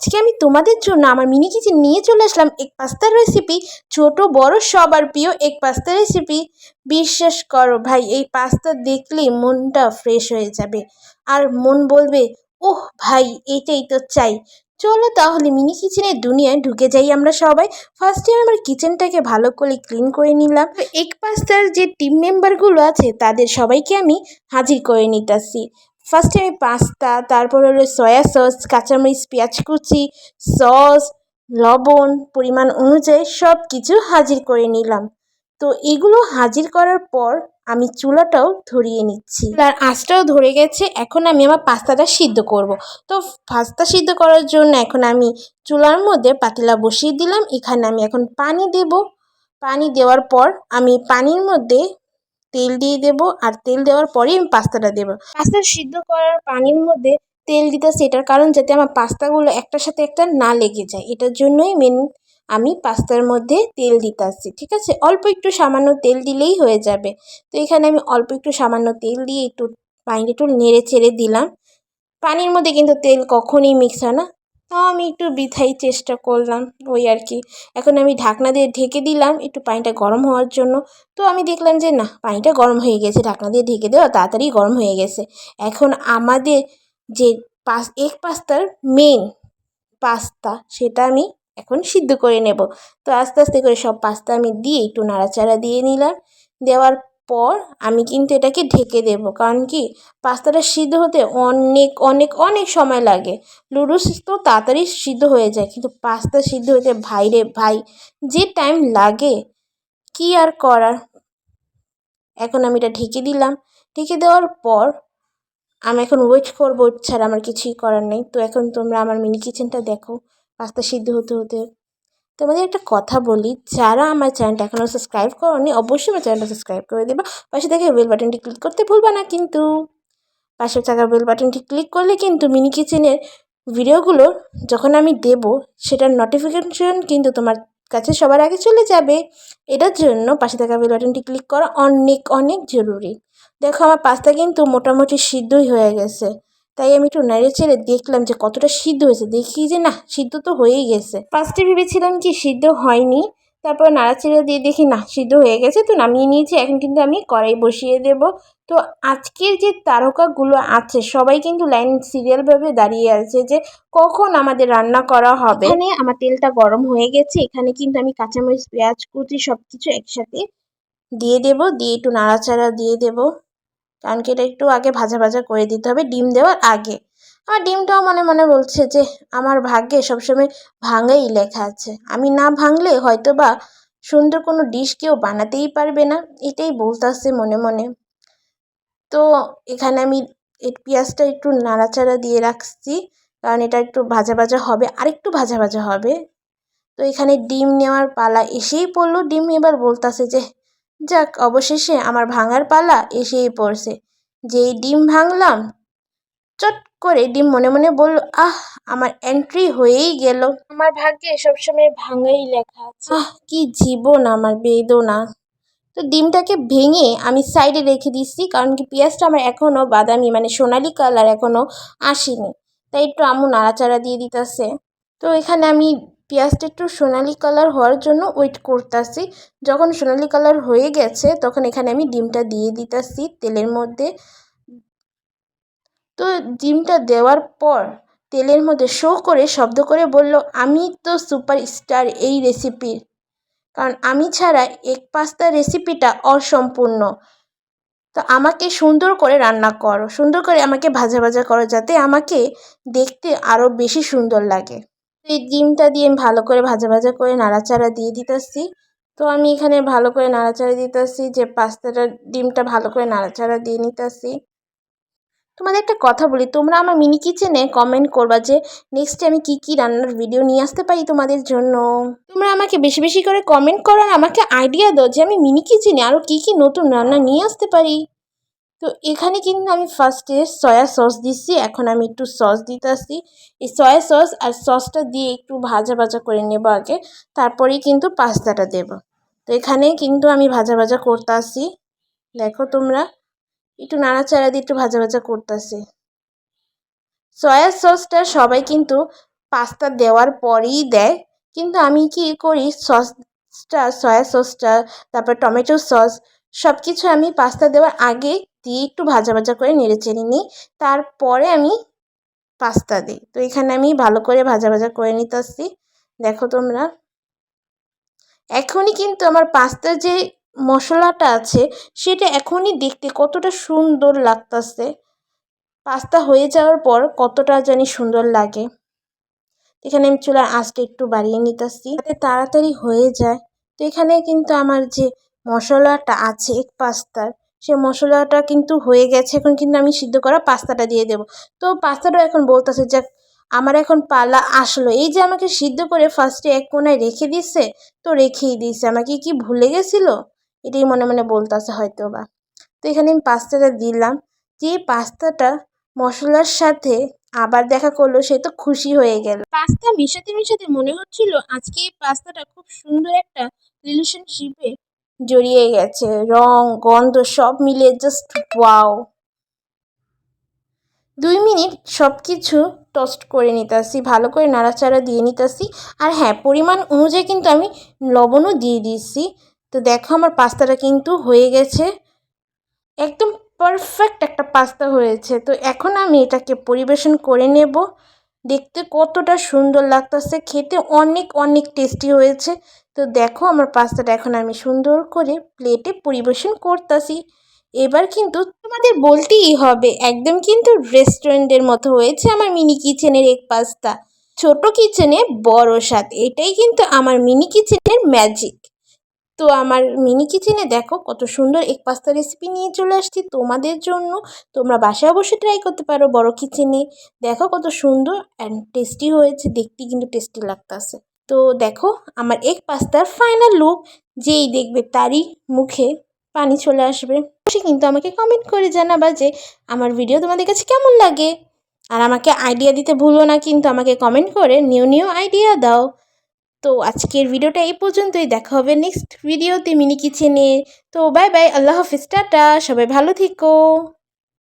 আজকে আমি তোমাদের জন্য আমার মিনি কিচেন নিয়ে চলে আসলাম এক পাস্তার রেসিপি ছোট, বড়, সবার প্রিয় এক পাস্তা রেসিপি বিশ্বাস করো ভাই, এই পাস্তা দেখলেই মনটা ফ্রেশ হয়ে যাবে। আর মন বলবে, ওহ ভাই, এটাই তো চাই। চলো তাহলে মিনি কিচেনের দুনিয়ায় ঢুকে যাই আমরা সবাই। ফার্স্টে আমার কিচেনটাকে ভালো করে ক্লিন করে নিলাম। এক পাস্তার যে টিম মেম্বারগুলো আছে, তাদের সবাইকে আমি হাজির করে নিতেছি। ফার্স্টে আমি পাস্তা তারপর হলো সয়া সস কাঁচামরিচ, পেঁয়াজ কুচি সস লবণ, পরিমাণ অনুযায়ী সব কিছু হাজির করে নিলাম। তো এগুলো হাজির করার পর আমি চুলাটাও ধরিয়ে নিচ্ছি। আর আঁচটাও ধরে গেছে, এখন আমি আমার পাস্তাটা সিদ্ধ করব। তো পাস্তা সিদ্ধ করার জন্য এখন আমি চুলার মধ্যে পাতিলা বসিয়ে দিলাম, এখানে আমি এখন পানি দেব। পানি দেওয়ার পর আমি পানির মধ্যে তেল দিয়ে দেব আর তেল দেওয়ার পরেই আমি পাস্তাটা দেবো। পাস্তা সিদ্ধ করার পানির মধ্যে তেল দিতেছি, এটার কারণ যাতে আমার পাস্তাগুলো একটার সাথে একটা না লেগে যায়। এটার জন্যই মেন আমি পাস্তার মধ্যে তেল দিতে আসছি ঠিক আছে? অল্প একটু সামান্য তেল দিলেই হয়ে যাবে। তো এখানে আমি অল্প একটু সামান্য তেল দিয়ে একটু পানিটা একটু নেড়ে চেড়ে দিলাম। পানির মধ্যে কিন্তু তেল কখনই মিক্স হয় না। তাও আমি একটু বৃথাই চেষ্টা করলাম ওই আর কি। এখন আমি ঢাকনা দিয়ে ঢেকে দিলাম একটু পানিটা গরম হওয়ার জন্য। তো আমি দেখলাম যে, না, পানিটা গরম হয়ে গেছে, ঢাকনা দিয়ে ঢেকে দেওয়া তাড়াতাড়ি গরম হয়ে গেছে। এখন আমাদের যে পাস, এক পাস্তার মেন পাস্তা সেটা আমি এখন সিদ্ধ করে নেব। তো আস্তে আস্তে করে সব পাস্তা আমি দিয়ে একটু নাড়াচাড়া দিয়ে নিলাম। দেওয়ার পর আমি কিন্তু এটাকে ঢেকে দেব। কারণ কি? পাস্তাটা সিদ্ধ হতে অনেক অনেক অনেক সময় লাগে। লুডুস তো তাড়াতাড়ি সিদ্ধ হয়ে যায়, কিন্তু পাস্তা সিদ্ধ হতে ভাই রে ভাই, যে টাইম লাগে, কি আর করার? এখন আমি এটা ঢেকে দিলাম। ঢেকে দেওয়ার পর আমি এখন ওয়েট করব, ছাড়া আমার কিছুই করার নেই। তো এখন তোমরা আমার মিনি কিচেনটা দেখো, পাস্তা সিদ্ধ হতে হতে। তোমাদের একটা কথা বলি, যারা আমার চ্যানেলটা এখনও সাবস্ক্রাইব করোনি, অবশ্যই আমার চ্যানেলটা সাবস্ক্রাইব করে দেবা। পাশে থেকে বেল বাটনটি ক্লিক করতে ভুলবা না কিন্তু। পাশে থাকা বেল বাটনটি ক্লিক করলে কিন্তু মিনি কিচেনের ভিডিওগুলো যখন আমি দেব, সেটার নোটিফিকেশন কিন্তু তোমার কাছে সবার আগে চলে যাবে। এটার জন্য পাশে থাকা বেল বাটনটি ক্লিক করা অনেক অনেক জরুরি। দেখো আমার পাস্তা কিন্তু মোটামুটি সিদ্ধই হয়ে গেছে। তাই আমি একটু নেড়ে চেড়ে দেখলাম যে কতটা সিদ্ধ হয়েছে। দেখি যে না, সিদ্ধ তো হয়েই গেছে। ফার্স্টে ভেবেছিলাম কি সিদ্ধ হয়নি, তারপর নাড়াচাড়া দিয়ে দেখি না, সিদ্ধ হয়ে গেছে। তো নামিয়ে নিয়েছি, এখন কিন্তু আমি কড়াই বসিয়ে দেব। তো আজকের যে তারকাগুলো আছে, সবাই কিন্তু লাইন সিরিয়ালভাবে দাঁড়িয়ে আছে যে কখন আমাদের রান্না করা হবে। এখানে আমার তেলটা গরম হয়ে গেছে, এখানে কিন্তু আমি কাঁচামরিচ, পেঁয়াজ, কুচি সব কিছু একসাথে দিয়ে দেব, দিয়ে একটু নাড়াচাড়া দিয়ে দেব। কারণ কি এটা একটু আগে ভাজা ভাজা করে দিতে হবে, ডিম দেওয়ার আগে। আমার ডিমটাও মনে মনে বলছে যে, আমার ভাগ্যে সবসময় ভাঙাই লেখা আছে। আমি না ভাঙলে হয়তো বা সুন্দর কোনো ডিশ কেউ বানাতেই পারবে না। এটাই বলতেছে মনে মনে। তো এখানে আমি পেঁয়াজটা একটু নাড়াচাড়া দিয়ে রাখছি, কারণ এটা একটু ভাজা ভাজা হবে, আরেকটু ভাজা ভাজা হবে। তো এখানে ডিম নেওয়ার পালা এসেই পড়ল। ডিম এবার বলতাছে যে যাক অবশেষে আমার ভাঙার পালা এসেই পড়ছে। যেই ডিম ভাঙলাম চট করে ডিম মনে মনে বলল আহ আমার এন্ট্রি হয়েই গেল। আমার ভাগ্যে সবসময় ভাঙাই লেখা আছে। আহ কি জীবন আমার বেদনা! তো ডিমটাকে ভেঙে আমি সাইডে রেখে দিচ্ছি কারণ কি পেঁয়াজটা আমার এখনও বাদামি মানে সোনালি কালার এখনও আসেনি। তাই একটু আমু নাড়াচাড়া দিয়ে দিতেছে। তো এখানে আমি পেঁয়াজটা একটু সোনালি কালার হওয়ার জন্য ওয়েট করতেছি। যখন সোনালি কালার হয়ে গেছে, তখন এখানে আমি ডিমটা দিয়ে দিতেছি তেলের মধ্যে। তো ডিমটা দেওয়ার পর তেলের মধ্যে শো করে, শব্দ করে বলল, আমি তো সুপার স্টার এই রেসিপির কারণ আমি ছাড়া এক পাস্তা রেসিপিটা অসম্পূর্ণ। তো আমাকে সুন্দর করে রান্না করো। সুন্দর করে আমাকে ভাজা ভাজা করো যাতে আমাকে দেখতে আরও বেশি সুন্দর লাগে। এই ডিমটা দিয়ে আমি ভালো করে ভাজা ভাজা করে নাড়াচাড়া দিয়ে দিতেছি। তো আমি এখানে ভালো করে নাড়াচাড়া দিতেছি যে পাস্তাটা, ডিমটা ভালো করে নাড়াচাড়া দিয়ে নিতেছি। তোমাদের একটা কথা বলি, তোমরা আমার মিনি কিচেনে কমেন্ট করবা যে নেক্সটে আমি কি কি রান্নার ভিডিও নিয়ে আসতে পারি তোমাদের জন্য। তোমরা আমাকে বেশি বেশি করে কমেন্ট করো আর আমাকে আইডিয়া দাও যে আমি মিনি কিচেনে আরও কী কী নতুন রান্না নিয়ে আসতে পারি। তো এখানে কিন্তু আমি ফার্স্টে সয়া সস দিচ্ছি, এখন আমি একটু সস দিতে আসছি এই সয়া সস আর সসটা দিয়ে একটু ভাজা ভাজা করে নেব আগে, তারপরেই কিন্তু পাস্তাটা দেব। তো এখানে কিন্তু আমি ভাজা ভাজা করতে আসি দেখো তোমরা, একটু নাড়াচাড়া দিয়ে একটু ভাজা ভাজা করতেছি। সয়া সসটা সবাই কিন্তু পাস্তা দেওয়ার পরেই দেয়, কিন্তু আমি কি করি সসটা সয়া সসটা তারপর টমেটো সস সব কিছু আমি পাস্তা দেওয়ার আগে দিয়ে একটু ভাজা ভাজা করে নেড়ে চেড়ে নিই। তারপরে আমি পাস্তা দিই। তো এখানে আমি ভালো করে ভাজা ভাজা করে নিতেছি। দেখো তোমরা। এখনই কিন্তু আমার পাস্তার যে মশলাটা আছে, সেটা এখনই দেখতে কতটা সুন্দর লাগতেছে। পাস্তা হয়ে যাওয়ার পর কতটা জানি সুন্দর লাগে। এখানে আমি চুলার আঁচটা একটু বাড়িয়ে নিতেছি যাতে তাড়াতাড়ি হয়ে যায়। তো এখানে কিন্তু আমার যে মশলাটা আছে এক পাস্তার সে মশলাটা কিন্তু হয়ে গেছে, এখন কিন্তু আমি সিদ্ধ করা পাস্তাটা দিয়ে দেব। তো পাস্তাটা এখন বলতেছে যে আমার এখন পালা আসলো। এই যে আমাকে সিদ্ধ করে ফার্স্টে এক কোনায় রেখে দিছে, তো রেখেই দিয়েছে। আমাকে কি ভুলে গেছিল? এটাই মনে মনে বলতেছে হয়তো বা তো এখানে আমি পাস্তাটা দিলাম। যে পাস্তাটা মশলার সাথে আবার দেখা করল, সে তো খুশি হয়ে গেল। পাস্তা মিশাতে মিশাতে মনে হচ্ছিল আজকে এই পাস্তাটা খুব সুন্দর একটা রিলেশনশিপে জড়িয়ে গেছে। রং, গন্ধ সব মিলিয়ে জাস্ট ওয়াও দুই মিনিট সব কিছু টস্ট করে নিতেছি ভালো করে নাড়াচাড়া দিয়ে নিতেছি আর হ্যাঁ পরিমাণ অনুযায়ী কিন্তু আমি লবণও দিয়ে দিয়েছি। তো দেখো আমার পাস্তাটা কিন্তু হয়ে গেছে। একদম পারফেক্ট একটা পাস্তা হয়েছে। তো এখন আমি এটাকে পরিবেশন করে নেব। দেখতে কতটা সুন্দর লাগতেছে, খেতে অনেক অনেক টেস্টি হয়েছে। তো দেখো আমার পাস্তাটা এখন আমি সুন্দর করে প্লেটে পরিবেশন করতেছি। এবার কিন্তু তোমাদের বলতেই হবে, একদম কিন্তু রেস্টুরেন্টের মতো হয়েছে আমার মিনি কিচেনের এক পাস্তা। ছোট কিচেনে বড় স্বাদ, এটাই কিন্তু আমার মিনি কিচেনের ম্যাজিক তো আমার মিনি কিচেনে দেখো কত সুন্দর এক পাস্তা রেসিপি নিয়ে চলে আসছি তোমাদের জন্য। তোমরা বাসায় অবশ্যই ট্রাই করতে পারো বড় কিচেনে দেখো কত সুন্দর অ্যান্ড টেস্টি হয়েছে, দেখতে কিন্তু টেস্টি লাগতেছে। তো দেখো আমার এক পাস্তার ফাইনাল লুক যেই দেখবে তারই মুখে পানি চলে আসবে। সে কিন্তু আমাকে কমেন্ট করে জানাবা যে আমার ভিডিও তোমাদের কাছে কেমন লাগে। আর আমাকে আইডিয়া দিতে ভুলো না কিন্তু আমাকে কমেন্ট করে নিউ নিউ আইডিয়া দাও। তো আজকের ভিডিওটা এই পর্যন্তই। দেখা হবে নেক্সট ভিডিওতে মিনি কিচেনে তো বাই বাই আল্লাহ হাফিজ, টাটা। সবাই ভালো থেকো।